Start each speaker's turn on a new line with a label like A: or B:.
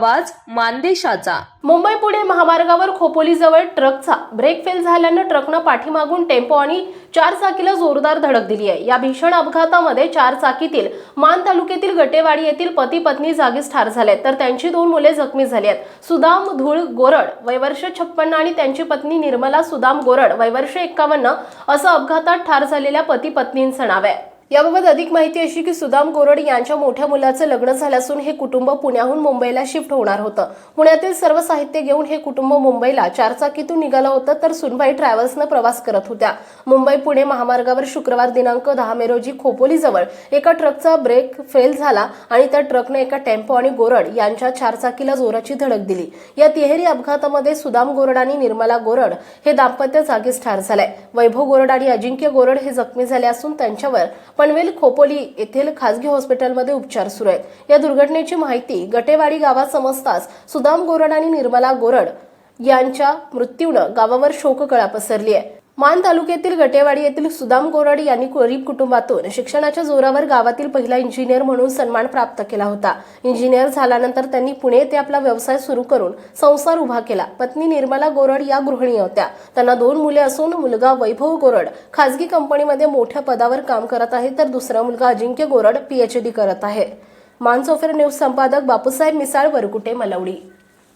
A: आवाज मानदेशाचा.
B: मुंबई पुणे महामार्गावर खोपोलीजवळ ट्रकचा brake fail झाल्यानं ट्रकनं पाठीमागून टेम्पो आणि चार चाकीला जोरदार धडक दिली आहे. या भीषण अपघातामध्ये चार चाकीतील मान तालुक्यातील गटेवाडी येथील पती पत्नी जागीच ठार झाले तर त्यांची दोन मुले जखमी झाली आहेत. सुदाम धूळ गोरड वैवर्ष छप्पन्न आणि त्यांची पत्नी निर्मला सुदाम गोरड वैवर्ष एक्कावन्न असं अपघातात ठार झालेल्या पती पत्नींचं नाव आहे. याबाबत अधिक माहिती अशी की सुदाम गोरड यांच्या मोठ्या मुलाचं लग्न झालं असून हे कुटुंब पुण्याहून मुंबईला शिफ्ट होणार होतं. पुण्यातील सर्व साहित्य घेऊन हे कुटुंब मुंबईला चारचाकीतून निघालं होतं तर सुनबाई ट्रॅव्हल्सनं प्रवास करत होत्या. मुंबई पुणे महामार्गावर शुक्रवार दिनांक दहा मे रोजी खोपोलीजवळ एका ट्रकचा ब्रेक फेल झाला आणि त्या ट्रकने एका टेम्पो आणि गोरड यांच्या चारचाकीला जोराची धडक दिली. या तिहेरी अपघातामध्ये सुदाम गोरड आणि निर्मला गोरड हे दाम्पत्य जागीच ठार झालंय वैभव गोरड आणि अजिंक्य गोरड हे जखमी झाले असून त्यांच्यावर पनवेल खोपोली येथील खासगी हॉस्पिटलमध्ये उपचार सुरू आहेत. या दुर्घटनेची माहिती गटेवाडी गावात समजताच सुदाम गोरड आणि निर्मला गोरड यांच्या मृत्यूनं गावावर शोककळा पसरली आहे. मान तालुक्यातील गटेवाडी येथील सुदाम गोरड यांनी गरीब कुटुंबातून शिक्षणाच्या जोरावर गावातील पहिला इंजिनियर म्हणून सन्मान प्राप्त केला होता. इंजिनियर झाल्यानंतर त्यांनी पुणे येथे आपला व्यवसाय सुरू करून संसार उभा केला. पत्नी निर्मला गोरड या गृहिणी होत्या. त्यांना दोन मुले असून मुलगा वैभव गोरड खासगी कंपनीमध्ये मोठ्या पदावर काम करत आहे तर दुसरा मुलगा अजिंक्य गोरड पीएचडी करत आहे. मानसोफेर न्यूज संपादक बापूसाहेब मिसाळ वरकुटे मलवडी.